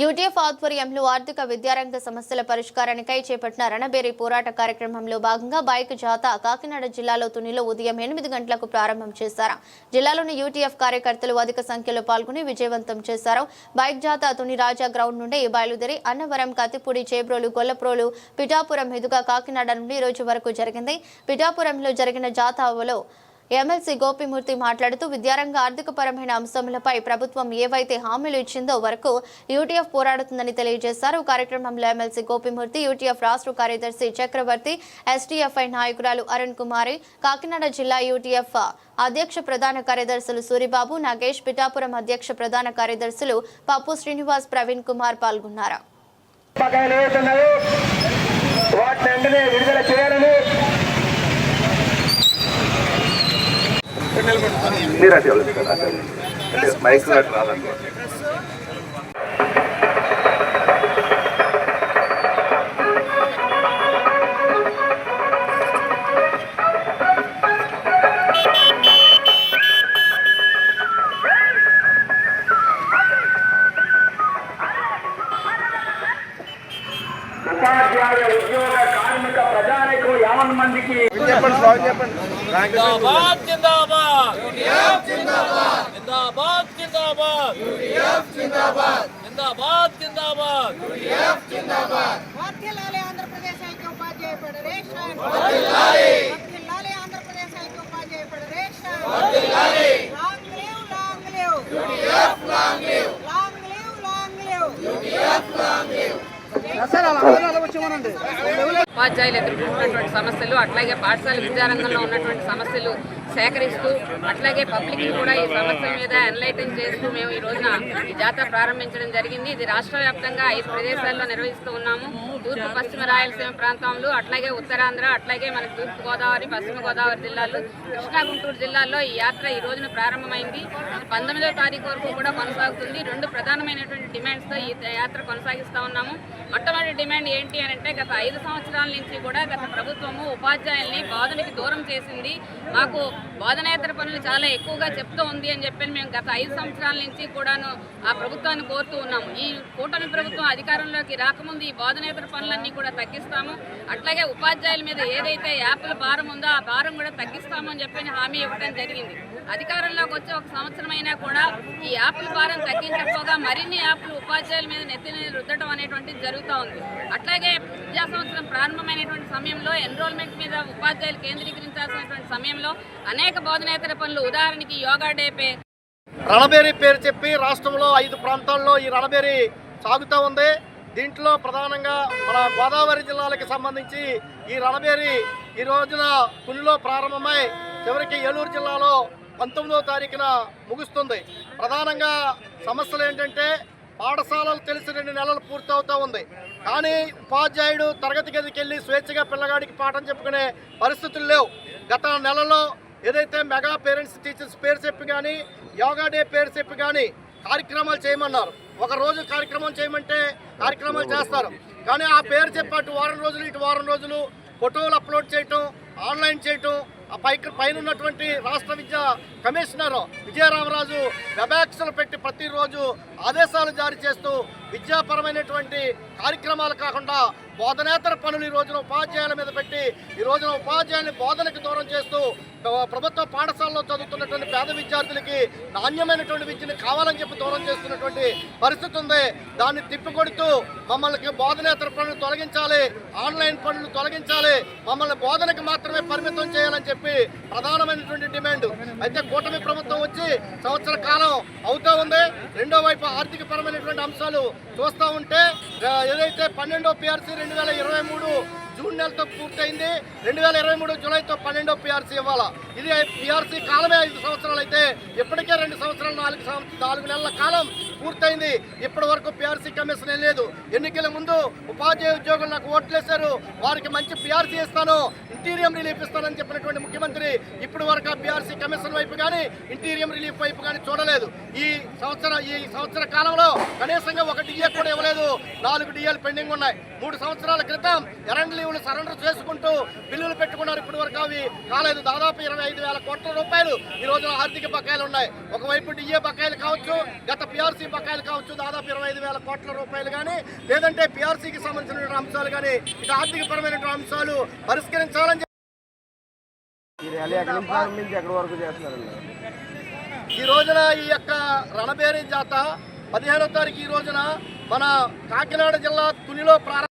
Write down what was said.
UTF ఆధ్వర్యంలో ఆర్థిక విద్యారంగ సమస్యల పరిష్కారానికై చేపట్టిన రణబేరి పోరాట కార్యక్రమంలో భాగంగా బైక్ జాతా కాకినాడ జిల్లాలో తునిలో ఉదయం ఎనిమిది గంటలకు ప్రారంభం చేశారు. జిల్లాలోని యూటీఎఫ్ కార్యకర్తలు అధిక సంఖ్యలో పాల్గొని విజయవంతం చేశారు. బైక్ జాతా తుని రాజా గ్రౌండ్ నుండి బయలుదేరి అన్నవరం కత్తిపూడి చేబ్రోలు గొల్లప్రోలు పిఠాపురం ఎదుగా కాకినాడ నుండి ఈ రోజు వరకు జరిగింది. పిఠాపురంలో జరిగిన జాతాలో ఎమ్మెల్సీ గోపిమూర్తి మాట్లాడుతూ విద్యారంగ ఆర్థికపరమైన అంశములపై ప్రభుత్వం ఏవైతే హామీలు ఇచ్చిందో వరకు యూటీఎఫ్ పోరాడుతుందని తెలియజేశారు. కార్యక్రమంలో ఎమ్మెల్సీ గోపిమూర్తి యూటీఎఫ్ రాష్ట్ర కార్యదర్శి చక్రవర్తి ఎస్టీఎఫ్ఐ నాయకురాలు అరుణ్ కుమారి కాకినాడ జిల్లా యూటీఎఫ్ అధ్యక్ష ప్రధాన కార్యదర్శులు సూరిబాబు నాగేష్ పిఠాపురం అధ్యక్ష ప్రధాన కార్యదర్శులు పప్పు శ్రీనివాస్ ప్రవీణ్ కుమార్ పాల్గొన్నారు. వాటిని వెంటనే విడుదల చేయాలని మీరు అటు సార్ మైక్ ఉపాధ్యాయ ఉద్యోగ కార్మిక ప్రజానికం యావన్ మందికి జిందాబాద్! జిందాబాద్! జిందాబాద్! జిందాబాద్ జిందాబాద్! జిందాబాద్! జిందాబాద్ వర్ధిల్లాలి ఆంధ్రప్రదేశ్ ఐక్య ఉపాధ్యాయ ఫెడరేషన్! వర్ధిల్లాలి ఆంధ్రప్రదేశ్ ఐక్య ఉపాధ్యాయ ఫెడరేషన్! వర్ధిల్లాలి long live long live! UTF long live! Long live long live! UTF long live! ఉపాధ్యాయులు ఎదుర్కొంటున్నటువంటి సమస్యలు అట్లాగే పాఠశాల విద్యారంగంలో ఉన్నటువంటి సమస్యలు సేకరిస్తూ అట్లాగే పబ్లిక్ కూడా ఈ సమస్య మీద ఎన్లైటన్ చేస్తూ మేము ఈ రోజున ఈ జాతర ప్రారంభించడం జరిగింది. ఇది రాష్ట్ర వ్యాప్తంగా ఐదు ప్రదేశాల్లో నిర్వహిస్తూ ఉన్నాము. తూర్పు పశ్చిమ రాయలసీమ ప్రాంతంలో అట్లాగే ఉత్తరాంధ్ర అట్లాగే మన తూర్పు గోదావరి పశ్చిమ గోదావరి జిల్లాలు. కృష్ణా గుంటూరు జిల్లాల్లో ఈ యాత్ర ఈ రోజున ప్రారంభమైంది. పంతొమ్మిదో పంతొమ్మిదవ తారీఖు వరకు కూడా కొనసాగుతుంది. రెండు ప్రధానమైనటువంటి డిమాండ్స్తో ఈ యాత్ర కొనసాగిస్తూ ఉన్నాము. మొట్టమొదటి డిమాండ్ ఏంటి అని అంటే గత ఐదు సంవత్సరాల నుంచి కూడా గత ప్రభుత్వము ఉపాధ్యాయుల్ని బాధునికి దూరం చేసింది. మాకు బోధనేతర పనులు చాలా ఎక్కువగా చెప్తూ ఉంది అని చెప్పి మేము గత ఐదు సంవత్సరాల నుంచి కూడాను ఆ ప్రభుత్వాన్ని కోరుతూ ఉన్నాము. ఈ కూటమి ప్రభుత్వం అధికారంలోకి రాకముందు ఈ బోధనేతర పనులన్నీ కూడా తగ్గిస్తాము. అట్లాగే ఉపాధ్యాయుల మీద ఏదైతే యాప్ల భారం ఉందో ఆ భారం కూడా తగ్గిస్తామని చెప్పి హామీ ఇవ్వడం జరిగింది. అధికారంలోకి వచ్చి ఒక సంవత్సరం అయినా కూడా ఈ యాప్ల భారం తగ్గించకపోగా మరిన్ని యాప్లు ఉపాధ్యాయుల మీద నెత్తిన రుద్దడం అనేటువంటిది జరుగుతూ ఉంది. అట్లాగే విద్యా సంవత్సరం ప్రారంభమైనటువంటి సమయంలో ఎన్రోల్మెంట్ మీద ఉపాధ్యాయులు కేంద్రీకరించాల్సినటువంటి సమయంలో అనేక బోధనేతర పనులు. ఉదాహరణకి యోగా డే రణబేరి పేరు చెప్పి రాష్ట్రంలో ఐదు ప్రాంతాల్లో ఈ రణబేరి సాగుతూ ఉంది. దీంట్లో ప్రధానంగా మన గోదావరి జిల్లాలకు సంబంధించి ఈ రణబేరి ఈ రోజున పులిలో ప్రారంభమై చివరికి ఏలూరు జిల్లాలో పంతొమ్మిదవ తారీఖున ముగుస్తుంది. ప్రధానంగా సమస్యలు ఏంటంటే పాఠశాలలు తెలిసి రెండు నెలలు పూర్తవుతూ ఉంది. కానీ ఉపాధ్యాయుడు తరగతి గదికి వెళ్ళి స్వేచ్ఛగా పిల్లగాడికి పాఠం చెప్పుకునే పరిస్థితులు లేవు. గత నెలలో ఏదైతే మెగా పేరెంట్స్ టీచర్స్ పేరు చెప్పి కానీ యోగా డే పేరు చెప్పి కానీ కార్యక్రమాలు చేయమన్నారు. ఒక రోజు కార్యక్రమం చేయమంటే కార్యక్రమాలు చేస్తారు. కానీ ఆ పేరు చెప్పి అటు వారం రోజులు ఇటు వారం రోజులు ఫోటోలు అప్లోడ్ చేయటం ఆన్లైన్ చేయటం ఆ పైకి పైన ఉన్నటువంటి రాష్ట్ర విద్యా కమిషనర్ విజయరామరాజు వెబాక్స్లు పెట్టి ప్రతిరోజు ఆదేశాలు జారీ చేస్తూ విద్యాపరమైనటువంటి కార్యక్రమాలు కాకుండా బోధనేతర పనులు ఈ రోజున ఉపాధ్యాయుల మీద పెట్టి ఈ రోజున ఉపాధ్యాయుల్ని బోధనకు దూరం చేస్తూ ప్రభుత్వ పాఠశాలలో చదువుతున్నటువంటి పేద విద్యార్థులకి నాణ్యమైనటువంటి విద్యను కావాలని చెప్పి దూరం చేస్తున్నటువంటి పరిస్థితి ఉంది. దాన్ని తిప్పికొడుతూ మమ్మల్ని బోధనేతర పనులు తొలగించాలి ఆన్లైన్ పనులు తొలగించాలి మమ్మల్ని బోధనకు మాత్రమే పరిమితం చేయాలని చెప్పి ప్రధానమైనటువంటి డిమాండ్. అయితే కూటమి ప్రభుత్వం వచ్చి సంవత్సర రెండో వైపు ఆర్థిక పరమైనటువంటి అంశాలు చూస్తూ ఉంటే ఏదైతే పన్నెండో పిఆర్సీ రెండు వేల ఇరవై మూడు జూన్ నెలతో పూర్తయింది రెండు వేల ఇరవై మూడు జూలైతో పన్నెండో పిఆర్సీ ఇవ్వాలా? ఇది పిఆర్సీ కాలమే ఐదు సంవత్సరాలు అయితే ఇప్పటికే రెండు సంవత్సరాలు నాలుగు నాలుగు నెలల కాలం పూర్తయింది. ఇప్పటి వరకు పిఆర్సీ కమిషన్ లేదు. ఎన్నికల ముందు ఉపాధ్యాయ ఉద్యోగులు నాకు ఓట్లేశారు. వారికి మంచి పిఆర్సీ ఇస్తాను. ఇంటీరియం రిలీఫ్ ఇస్తానని చెప్పినటువంటి ముఖ్యమంత్రి ఇప్పటి వరకు పిఆర్సీ కమిషన్ వైపు కానీ ఇంటీరియం రిలీఫ్ వైపు కానీ చూడలేదు. ఈ సంవత్సరం ఈ సంవత్సర కాలంలో కనీసంగా ఒక డిఏ కూడా ఇవ్వలేదు. నాలుగు డిఏలు పెండింగ్ ఉన్నాయి. మూడు సంవత్సరాల క్రితం ఎరండ్ లీవ్లు సరెండర్ చేసుకుంటూ బిల్లులు పెట్టుకున్నారు. ఇప్పటి వరకు అవి కాలేదు. దాదాపు ఇరవై ఐదు వేల కోట్ల రూపాయలు ఈ రోజున ఆర్థిక బకాయిలు ఉన్నాయి. ఒకవైపు డిఏ బకాయిలు కావచ్చు గత పిఆర్సీ బకాయిలు కావచ్చు దాదాపు ఇరవై ఐదు వేల కోట్ల రూపాయలు కానీ లేదంటే పిఆర్సీకి సంబంధించిన అంశాలు కానీ ఇక ఆర్థిక పరమైన అంశాలు పరిష్కరించాలని ఈ ర్యాలీ ఎక్కడి నుంచి ప్రారంభించి ఎక్కడి వరకు చేస్తున్నారండి? ఈ రోజున ఈ యొక్క రణబేరి జాత పదిహేనో తారీఖు ఈ రోజున మన కాకినాడ జిల్లా తునిలో ప్రారంభ